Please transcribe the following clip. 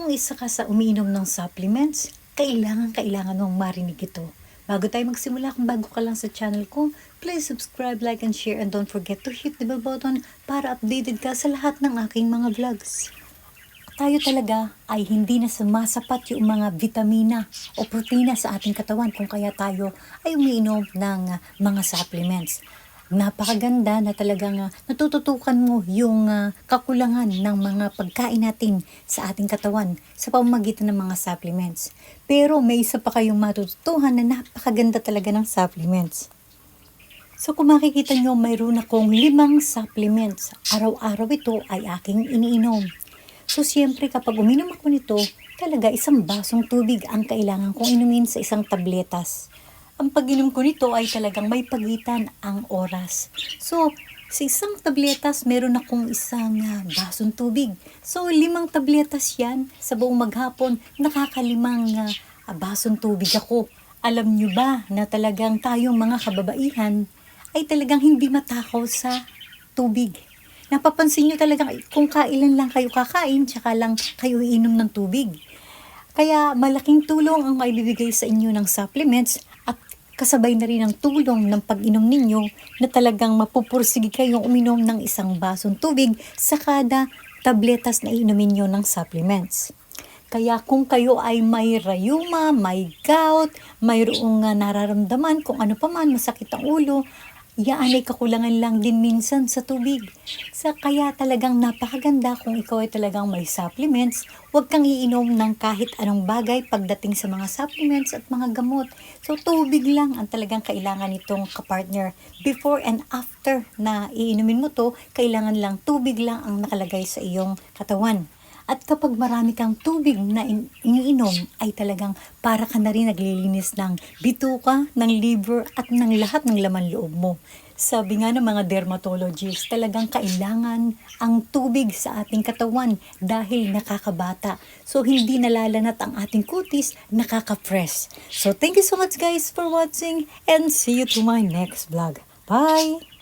Kung isa ka sa umiinom ng supplements, kailangan kailangan mong marinig ito. Bago tayo magsimula, kung bago ka lang sa channel ko, please subscribe, like, and share, and don't forget to hit the bell button para updated ka sa lahat ng aking mga vlogs. Tayo talaga ay hindi na sumasapat yung mga vitamina o protina sa ating katawan kung kaya tayo ay umiinom ng mga supplements. Napakaganda na talagang ah, natututukan mo yung ah, kakulangan ng mga pagkain natin sa ating katawan sa pamamagitan ng mga supplements. Pero may isa pa kayong matututuhan na napakaganda talaga ng supplements. So kung makikita nyo, mayroon akong limang supplements. Araw-araw ito ay aking iniinom. So siyempre kapag uminom ako nito, talaga isang basong tubig ang kailangan kong inumin sa isang tabletas. Ang pag-inom ko nito ay talagang may pagitan ang oras. So, sa isang tabletas, meron akong isang ah, basong tubig. So, limang tabletas yan. Sa buong maghapon, nakakalimang ah, basong tubig ako. Alam nyo ba na talagang tayong mga kababaihan ay talagang hindi matakaw sa tubig. Napapansin nyo talagang kung kailan lang kayo kakain, tsaka lang kayo iinom ng tubig. Kaya malaking tulong ang maibibigay sa inyo ng supplements at kasabay na rin ang tulong ng pag-inom ninyo na talagang mapupursige kayong uminom ng isang basong tubig sa kada tabletas na inumin nyo ng supplements. Kaya kung kayo ay may rayuma, may gout, mayroong uh, nararamdaman kung ano pa man, masakit ang ulo, yaan ay kakulangan lang din minsan sa tubig. Sa kaya talagang napakaganda kung ikaw ay talagang may supplements, huwag kang iinom ng kahit anong bagay pagdating sa mga supplements at mga gamot. So tubig lang ang talagang kailangan nitong kapartner. Before and after na iinumin mo to, kailangan lang tubig lang ang nakalagay sa iyong katawan. At kapag marami kang tubig na in- iniinom, ay talagang para ka na rin naglilinis ng bituka, ng liver, at ng lahat ng laman loob mo. Sabi nga ng mga dermatologists, talagang kailangan ang tubig sa ating katawan dahil nakakabata. So, hindi nalalanat ang ating kutis, nakaka-fresh. So, thank you so much guys for watching and see you to my next vlog. Bye!